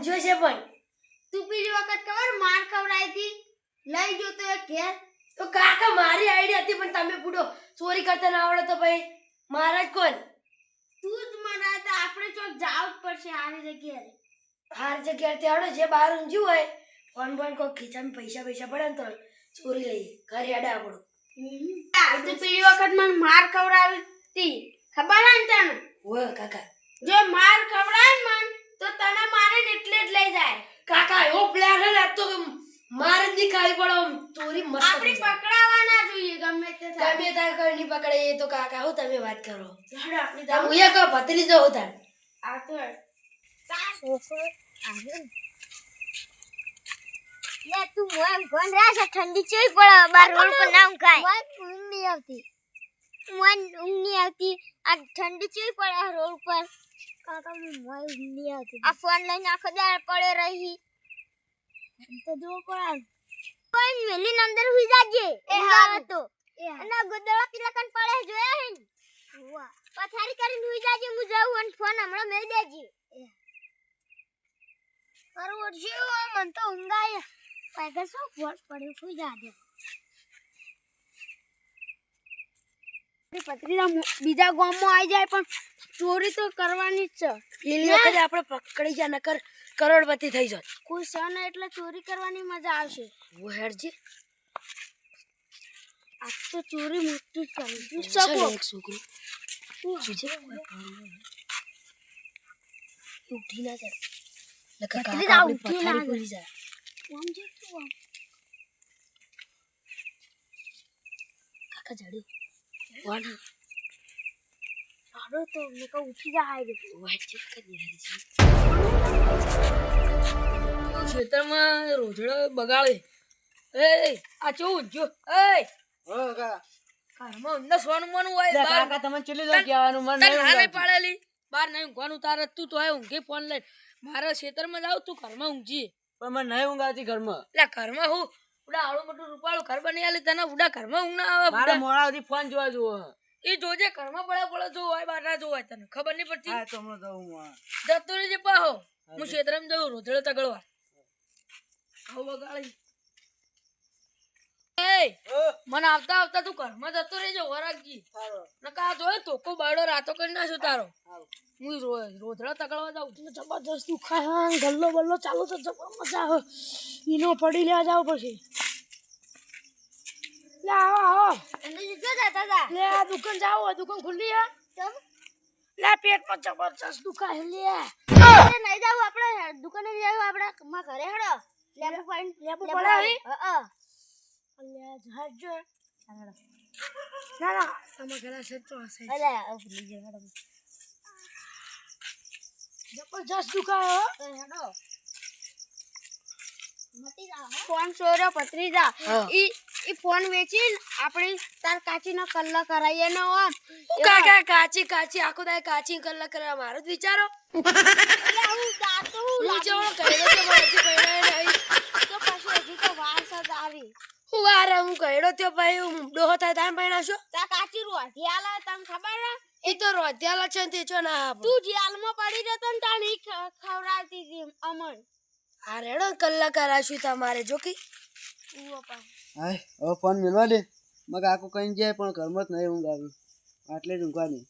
ઊંઝ્યો છે પણ. તું પેલી વખત ખબર માર ખવડાવી હતી? લઈ ગયો તો ઘેર. તો કાકા મારી આઈડિયા હતી પણ તમે પૂડો ચોરી કરતા ના આવડે તો ભાઈ મારા જ કોણ? તું જ મના તો. આપણે ચોક જાવ જ પડશે આની જગ્યાએ. હાર જગ્યાએથી આવડે જે બહાર ઊંઝ્યું હોય ફોન ફોન કોઈ ખીચામાં પૈસા પૈસા પડે ને તો ચોરી લઈ ઘરે અડે આપણું તું પેલી વખત મને માર ખવડાવી હતી. ખબર ને તને? હોય કાકા. જો માર ખવડાય ને ને જ લઈ જાય. કાકા એવો પ્લેયર હે ને તો મારે જ નહીં ખાવી પડે ચોરી મસ્ત આપણે થઈ પકડાવા ના જોઈએ ગમે તે થાય. તમે તાર કોઈ નહીં પકડે. એ તો કાકા હું તમે વાત કરો? હેડો આપણી તમે હું એક કહો ભત્રીજો હું તાર. આ તો લે તું મોય ઘણ રાસ ઠંડી ચોઈ પડે બાર રોડ પર નામ ખાય. મોય ઊંઘ નહીં આવતી. મોય ઊંઘ નહીં આવતી. આ ઠંડી ચોઈ પડે આ રોડ પર. કાકા મને મોય નહીં આવતી આ ફોન લઈને આખો દાડ પડે રહી. તો જો પડે કોઈ મેલીને અંદર હુઈ જાજે. એ હા તો. અને ગોદડા પેલા કન પડે જોયા હે વાહ. પથારી કરીને હુઈ જાજે હું જાઉં અને ફોન હમણાં મેલ દેજે. ઓછું મન તો ઊંઘ આય પાછળ શું ફોન પડ્યો? જાજે. પત્રીના બીજા ગામમાં આવી જાય પણ ચોરી તો કરવાની જ છે. પેલી વખતે આપણે પકડી જાય નકર કરોડપતિ થઈ જાય કોઈ સન એટલે ચોરી કરવાની મજા આવશે. હું હેડજી. આજ તો ચોરી મોટી ચાલ શકો એક છોકરું. ઉઠી ના જાય. નકર કાકા ઉઠી ના જાય. આમ? જો. કાકા જડ્યું કોણ હાલો તો મેં કહું ઉઠી જા હાય વાઈટ કરી યાર ખેતરમાં રોજડો બગાડે એ આ ચેવું જો એ ઘરમાં અંદર સોનું મોનું હોય બાર કાકા તમને ચેલી દો કહેવાનું મન નહીં ના પાડેલી બાર નહીં ઊંઘવાનું તારે તું તો આય ઊંઘે ફોન લઈને મારા ખેતરમાં જાવ તું ઘરમાં ઊંઘજી પણ મને નહીં ઊંઘાતી ઘરમાં એટલે ઘરમાં હું ઉડા આવડું મોટું રૂપાળું ઘર બની આલી તને ઉડા ઘરમાં ઊંઘ ના આવે મારા. મોડા સુધી ફોન જોવા જુઓ. એ જોજે ઘરમાં પડે પડે જો હોય બહાર જો હોય તને ખબર નહીં પડતી. હા તો હું. જતો રહેજે પાહો હું ક્ષેત્રમ જઉં રોજડો તગડવા. આવું બગાડી મને આવતા આવતા તું ઘરમાં જતો રહેજો વરાગજી નકા જોયે તોકો બાળો રાતો કરી નાખ્યો તારો. હું રો- તકડવા જાઉં જબરદસ્ત દુખાય ગલ્લો બલ્લો ચાલુ તો જબર મજા આવે. ઈનો પડી લેવા જાવ પછી. લે આવો આવો. લે આ દુકાન જાવ દુકાન ખુલ્લી હે. લે પેટમાં જબરદસ્ત દુખાય લે. નહીં જાવ આપણે દુકાને જાવ આપણે. માં ઘરે હડો. લેબુ પાણી લેબુ પડાવી? હા. લે જહાજ ના ના તમારા ઘરે છે તો હશે અલે આ ભૂલી ગયો હેડો. જબરદસ્ત દુખાય હેડો. ફોન ચોર્યો પત્રીજા. ઈ ઈ ફોન વેચીને આપણે તાર કાચીનો કલ્લા કરાઈએ ને હું કાકા કાચી કાચી આખો દાય કાચી કલ્લા કરા મારો જ વિચારો. હું ગાતો હું હું જેવો કહેલો તો મારી પહેલાં નહીં તો પછી હજી તો વાર છે જ આવી હું વારે હું કહેડો તો ભાઈ હું ડોહો થાય તાર છો? તા કાચી રોધી આલે તને ખબર ના એ તો રોધ્યાલા છે ને તે છો ના તું જેલમાં પડી જતો ને તાને ખવડાવતી હતી અમન આ રેડો કલાક કરાશું તમારે જો કે. પણ હાય હવે ફોન મેળવા દે. મગ આખું કઈ જાય પણ ઘરમાં જ નહીં ઊંઘ આવી. આટલે જ ઊંઘવાની.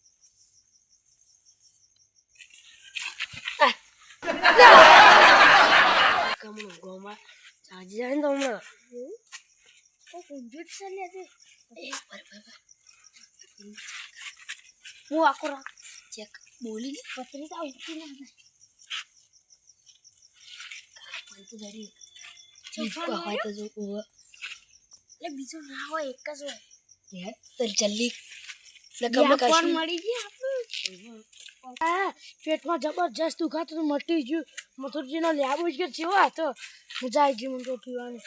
કમણું ગોમાં જાજી જાય ને તો હું આખો રાત ચેક બોલી લે પત્રિકા ઉઠી ના જાય. તો જડી ચીજ હોય તો જો એટલે બીજો ના હોય એક જ હોય. તો જલ્દી ને મળી ગયા પેટમાં જબરજસ્ત દુખાતું મટી ગયું. મથુરજીનો લેબુ જ કે જેવો હતો. મજા આવી ગઈ મને તો પીવાની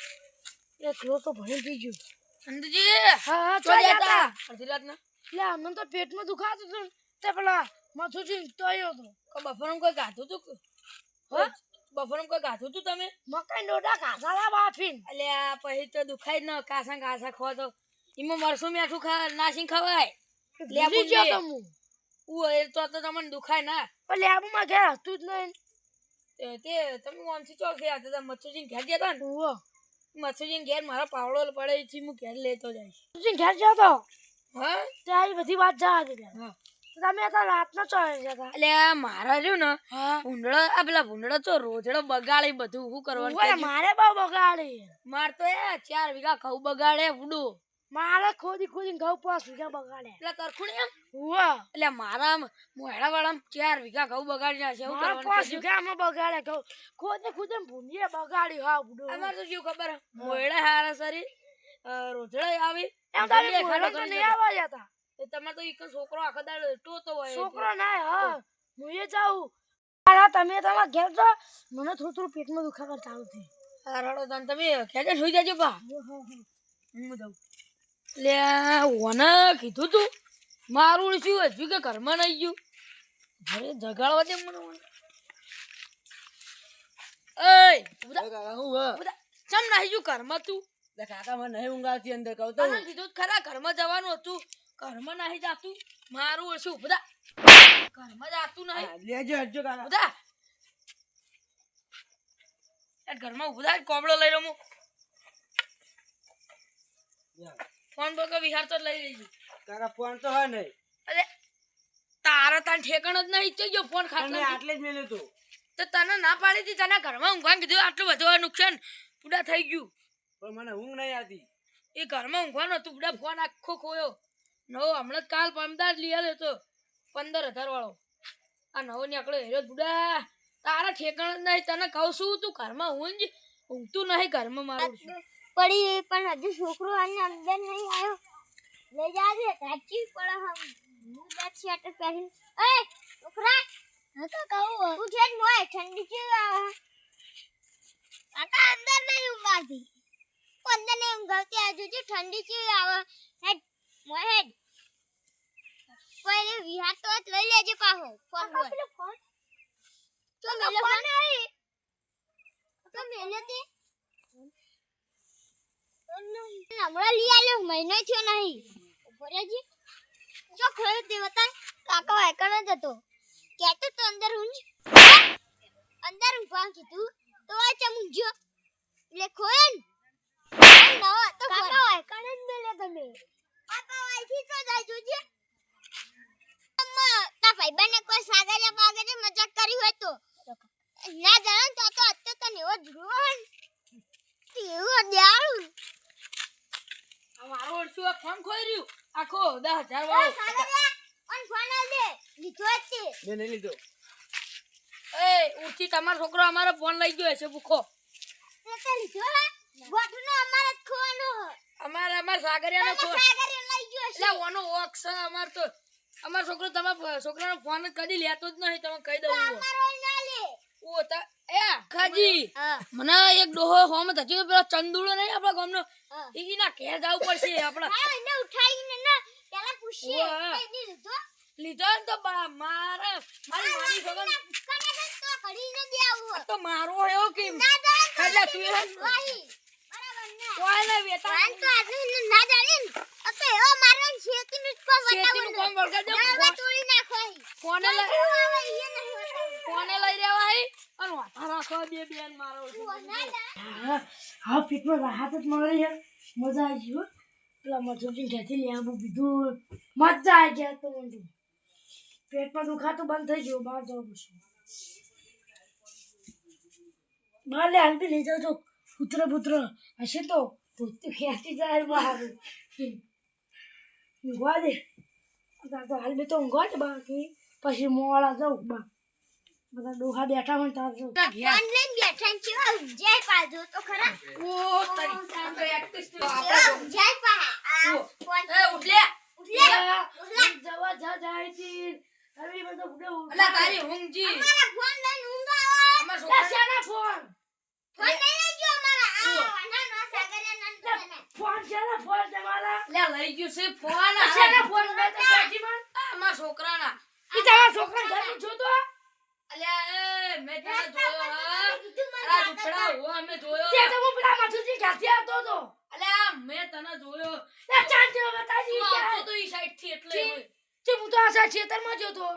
એકલો તો ભણી પી ગયું. ચંદજી હા હા ચો જતા? અડધી રાત ના? લે અમને તો પેટમાં દુખાતું હતું તે પેલા માથું તો આવ્યો હતો. કો બફરમ કોઈ ગાધું તું? હા? બફરમ કોઈ ગાધું તું તમે? મકાઈ ડોડા બાફીન બાફીને આ પછી તો દુખાય ન કાસા કાસા ખો તો. એમાં મરસું મીઠું ખા નાસી ખવાય. ભૂલી જો તો હું ઉ એ તો તો તમને દુખાય ના. પણ લેબુમાં ગયા હતું જ નહીં. તે- તે તમે આમથી ચોક ગયા હતા મચ્છુજી ઘેર ગયા હતા ને? મચ્છુજી ઘેર મારા પાવડો પડે છે હું ઘેર લેતો જઈશ. મસુજી ઘેર ગયો તો. હા? ત્યાં બધી વાત જવા દે હા. તો તમે હતા રાતના ચોરે જતા એટલે મારા રહ્યું ને ભૂંડળો આ પેલા ભૂંડળો તો રોજડો બગાડે બધું શું કરવાનું મારે બહુ બગાડે. માર તો એ ચાર વીઘા ઘઉં બગાડે ફૂડું મારે ખોદી ખોદી ઘઉં પાંચ વીઘા બગાડે. એટલે તરખુણી એમ ઉવો. એટલે મારા મોહેડા વાળા ચાર વીઘા ઘઉં બગાડી નાખે મારે પાંચ વીઘા માં બગાડે ઘઉં. ખોદે ખોદે ભૂંડીએ બગાડી હા બુડો. અમારે તો શું ખબર? મોહેડા હારા સરી રોજડા આવી એમ તારે બોલો તો નહીં. આવવા જતા એ તમારે તો એક છોકરો આખો દાડો ટોતો હોય છોકરો ના હા. હું એ જાઉં. મારા તમે તમારા ઘેર જો મને થોડું થોડું પેટમાં દુખાવા ચાલુ થઈ હારાડો તમે ખેંચે સુઈ જજો બા હું જાઉં. લે ઓને કીધું તું મારું શું હજુ કે ઘરમાં નહીં ગયું? ઘરે જગાડવા દે મને ચમ નાહી ગયું ઘરમાં તું? કાકા મને નહીં ઊંઘ આવતી અંદર કહું તો. કીધું ખરા ઘરમાં જવાનું હતું. ઘરમાં નાહી જાતું. મારું શું? બધા ઘરમાં જાતું નહીં. લેજો હટજો કાકા. બધા ઘરમાં ઉભું કોબળો લઈ રહ્યો હું. ફોન બોકો વિહાર તો લઈ લેજો. તારા ફોન તો હોય નહીં. અરે તારા તાન ઠેકણ જ નહીં થઈ ગયો ફોન ખાતો આટલે જ મેલ્યો તો. તો તને ના પાડી હતી તને ઘરમાં ઊંઘવા કીધું આટલું બધું નુકસાન પૂડા થઈ ગયું. પણ મને ઊંઘ નહીં આવતી. એ ઘરમાં ઊંઘવાનો હતું પૂડા ફોન આખો ખોયો. નવો હમણાં કાલ પમદાર લઈ આવ્યો તો પંદર હજાર વાળો. આ નવો નીકળ્યો હેરો બુડા તારા ઠેકાણ જ નહીં તને કહું છું તું ઘરમાં ઊંઘ ઊંઘતું નહીં ઘરમાં મારું છું. પડી પણ હજુ છોકરો આને અંદર નહીં આવ્યો. લઈ જાજે કાચી પડે હમ હું બેઠ શર્ટ પહેરી. એ છોકરા હું તો કહું તું છે મોય ઠંડી છે કાકા અંદર નહીં ઊંઘાતી. અંદર નહીં ઊંઘાતી આજુ જે ઠંડી છે આવે? હેડ મોય હેડ. પહેલે વિહાર તો લઈ લેજે પાહો ફોન બોલ. ફોન. તો મેલે ફોન નહીં. તો મેલે તે. હમણાં લઈ આલ્યો મહિનો થયો નહીં. ઊભો રહેજે જો. ખોયો તે બતા કાકા વાયકણ જ હતો કહેતો તો અંદર ઊંઘ અંદર ઊંઘવા કીધું તો આ ચમ ઊંઘ્યો એટલે ખોયો ને નવા તો કાકા વાયકણ જ મેલે તમે. કાકા વાયથી તો જાય જોજે. તા ભાઈબંધને કોઈ સાગરિયા બાગરે મજાક કરી હોય તો. ના જાણ તો તો અત્યારે તને એવો ધ્રુવ એવું દયાળું આ મારો ઓળશું આ ફોન ખોઈ રહ્યું આખો દસ હજાર વાળો. મેં નહીં લીધો એ ઉઠી તમારો છોકરો અમારો ફોન લઈ ગયો છે ભૂખો. અમારે અમાર સાગરિયાનો ફોન એટલે ઓનો ઓક છે અમાર તો અમારો છોકરો તમારા છોકરાનો ફોન કદી લેતો જ નહીં તમે કહી દઉં તા એ મને એક ડોહો હોમ થયો પેલો ચંદુડો નહીં આપણા ગામનો? ઈ ના ઘેર જવું પડશે આપણા. ઓવા. લીધો? ને તો બા- મારા મારી માની છોકરા તો મારો એવો કેમ? એટલે તું કોઈ ને. વેતા. શેતીનું કામ વળગાડ દે? ફોન- ફોને લઈ ફોને લઈ રહેવા અને વાતા રાખવા બે બેન મારો હા પેટમાં રાહત જ મળે છે. મજા આવી ગઈ પેલા મજૂરી ઘેથી લે આવું બીધું. મજા આવી ગયા તો મને પેટમાં દુખાતું બંધ થઈ ગયું બહાર જવું પડશે. બહાર લે હાલ બી લઈ જાઉં છો પુત્ર પુત્ર. હશે તો પોતું ખેંચી જાય બહાર. ઊંઘવા દે. તો હાલ બી તો ઊંઘવા જ બાકી. પછી મોડા જાઉં બા. બધા ડોહા બેઠા હોય તાર જાઉં ઘેર. તો ખરા. ઓ તારી તો એક્ટિસ તો. એ જય પા ઓ. ફોન એ ઉઠ લે જવા જા જાય છે હવે બધો બધો અલા તારી ઊંઘ અમારા ફોન લઈને ઊંઘ આવો. અમાર છોકરા શાના ફોન? ફોન લઈ લેજો અમારા. આ વાના નો સાગર નંદ ફોન શાના ફોન તમારા લે લઈ ગયો છે ફોન. આ શાના ફોન મે તો છોકરાના. ઈ તારા છોકરા ઘર જોતો? અલ્યા એ મેં તને જોયો આ દુખડા હો અમે તે જોયો તો હું પેલા મથુજી ઘાથી આવતો તો અલ્યા મેં તને જોયો. તે ચાંદ જેવો બતાજી તું આવતો તો ઈ સાઈડથી એટલે તે હું તો આ ખેતરમાં જોતો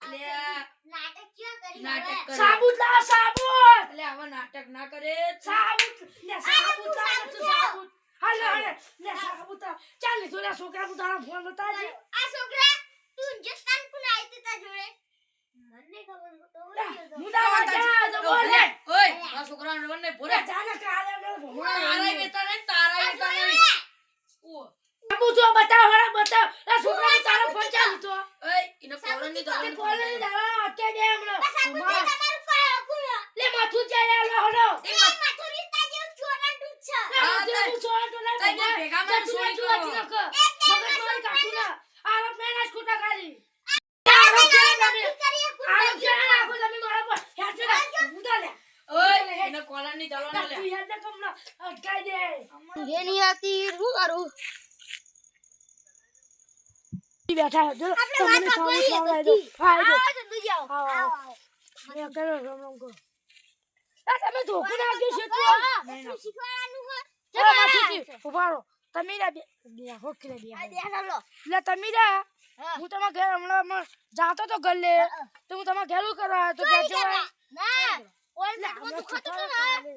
અલ્યા નાટક ક્યાં કરી નાટક કરે. સાબુત સાબુત! એટલે આવા નાટક ના કરે. સાબુત! લે સાબુત લાવ સાબુત તું હાલે હાલે. લે સાબુત. ચાલ લીધું લે છોકરા તું તારા ફોન બતાવજે. આ છોકરા તું હિન્દુસ્તાન કોણ આઈ તે જોડે. છોકરા તારો ફોન ચાલ તે દવાની કોલે ની દાડા અકે દે હમણાં સાબુત ઉમા. તમારું કોણ કોણ લે માથું ચાલે લે હડો એ માથું રીતા જેવું ચોરા ડૂચ છે લે હા, માથું તે- તું છોડ તો લે તે જે ભેગા માં તું સોળી તું કરો. આથી નખ. એક મગજ મારી કાઢું ના. આરોપ મેં ના સ્કૂટર ખાલી. આ આરોપ છે ને તમે. કરીએ આરોપ છે ને આખો તમે મારા પર. હેડ છે ને. મુદા લે. ઓય એને કોલની દલવાનો લે. તું હેડ ને અટકાઈ દે. ઘેની હતી શું કરું? બેઠા જો, આપણે વાત કરી લાવવા તો તું જાઓ. આવો, આવો. આવો. આવો. કરો, રમ રમ કરો. તમે ધોકું નાખ્યું છે તું? તું શીખવાડવાનું હોય ચાલો, માથુંથી. તમે રહ્યા બે બે રે બે આ બેઠા લો. એટલે તમે રહ્યા હું. તમારા ઘેર હમણાં જાતો તો ગલ્લે તો હું તમારા ઘેર કરવા આવ્યો? તો. ના. ઓન પેટમાં દુખાતું હતું ને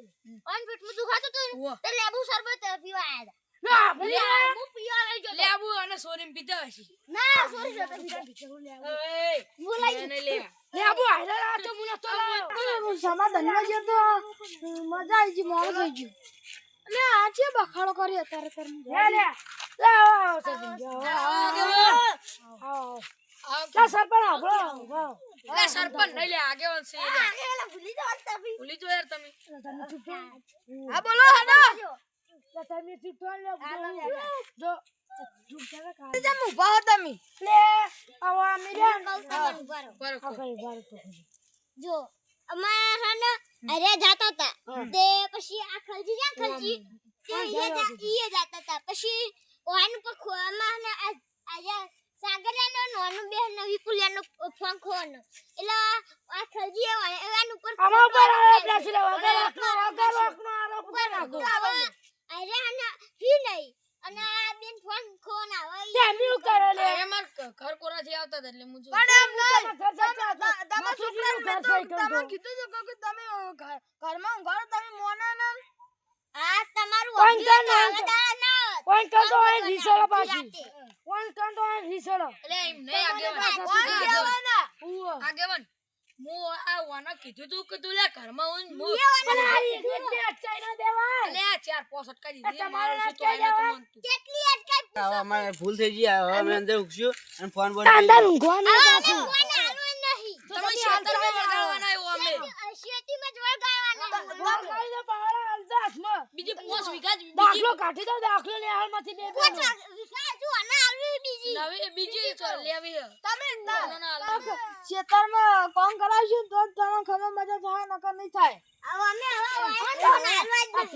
ઓન પેટમાં દુખાતું હતું ઉવ્વ. લેબુ શરબત પીવા આયા ના, હતા ભલે આ. લેબુ પીવા લઈ ગયો લે અને સોરીમ પીતા હશે. ના સોરી જતો ઓય બોલાઈ એને લે. લે આબુ તો મુના તો લાવ્યો. સમાધાન ગયો તો મજા આવી ગઈ થઈ ગયું આ છે બખાડો કર્યો લે લે લે આવો, આવો, સચિન, જાઓ, આવો, આવો, આવો. લે સરપંચ આવો, આવો, આવો. લે સરપંચ નહીં લે આગેવાન છે. ભૂલી તમે. ભૂલી જો યાર તમે. હા. બોલો હેડો તમે લે, જો. જો અમારા અરે જાતા હતા. તે પછી આ ખલજી જ્યાં ખલજી? તે ઈએ જાતા હતા. પછી ઓન પર ખોવામાં આયા સાગરિયાનો નોનું બેન ને વિપુલિયાનો ફોન ખોવાનો. એટલે આ ખલજી એવાન ઉપર આમાં ઉપર આવે પ્લાસ્ટિક વગર વગર વાંકનો આરોપ ઉપર નાખો. અરે આના હી નહીં. અને આ બેન ફોન ખોન આવે તે એમ કરે લે. એમર ઘર કોરાથી આવતા મુજો પણ એમ જો તમે ઘર જતા હતા. તમે જેવું ઘર થઈ ગયું હતું. આ તમારું કોણ અભિયાન કોણ આવે દાડા ના કોણ કરતો એ દિશાલા પાછી. કોણ કરતો હોય એટલે એમ નહીં આગેવાન કોણ આગેવાન ઉવ્વ. આગેવાન આ વાના કીધું તું કે તું લે ઘરમાં હું હું પણ અટકાઈ ના દેવાય. લે આ ચાર પોસ અટકાઈ દીધી મારું શું તો એને તો જવાય? કેટલી અટકાઈ હવે અમારે ભૂલ થઈ ગઈ હવે અમે અંદર ઉગશું અને ફોન બોન અંદર ઊંઘવાનું પાછું. કોઈને હાલવું નહીં વળગાડવાના આવ્યો અમે શેતીમાં જ વળગાડવાના. વળગાડી દે પાવડા અડધા હાથમાં. બીજી પોસ વીઘા દાખલો કાઢી દો દાખલો ને હાલમાંથી બે બે વીઘા હજુ અને બીજી. નવી બીજી તો લેવી તમે ના, ના. ખેતરમાં કામ કરાવશું તો જ તમને ખબર મજા થાય નકર નહીં થાય હવે અમે હવે